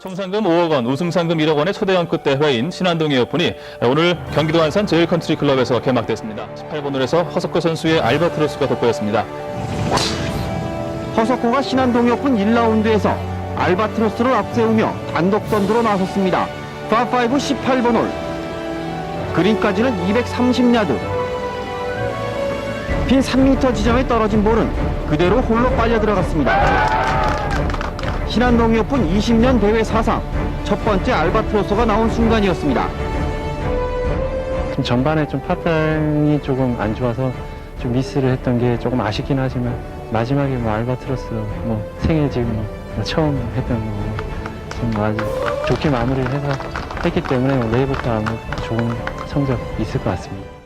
상금 5억 원, 우승 상금 1억 원의 초대형급 대회인 신안동의 오픈이 오늘 경기도 안산 제일컨트리 클럽에서 개막됐습니다. 18번 홀에서 허석호 선수의 알바트로스가 돋보였습니다. 허석호가 신한동이 오픈 1라운드에서 알바트로스를 앞세우며 단독 선두로 나섰습니다. 파5 18번 홀. 그린까지는 230야드. 핀 3m 지점에 떨어진 볼은 그대로 홀로 빨려 들어갔습니다. 신한동이 오픈 20년 대회 사상 첫 번째 알바트로스가 나온 순간이었습니다. 좀 전반에 좀 파땅이 조금 안 좋아서 좀 미스를 했던 게 조금 아쉽긴 하지만 마지막에 뭐 알바트로스 뭐 생애 지금 뭐 처음 했던 거좀 아주 좋게 마무리를 해서 했기 때문에 내일부터 아마 좋은 성적 있을 것 같습니다.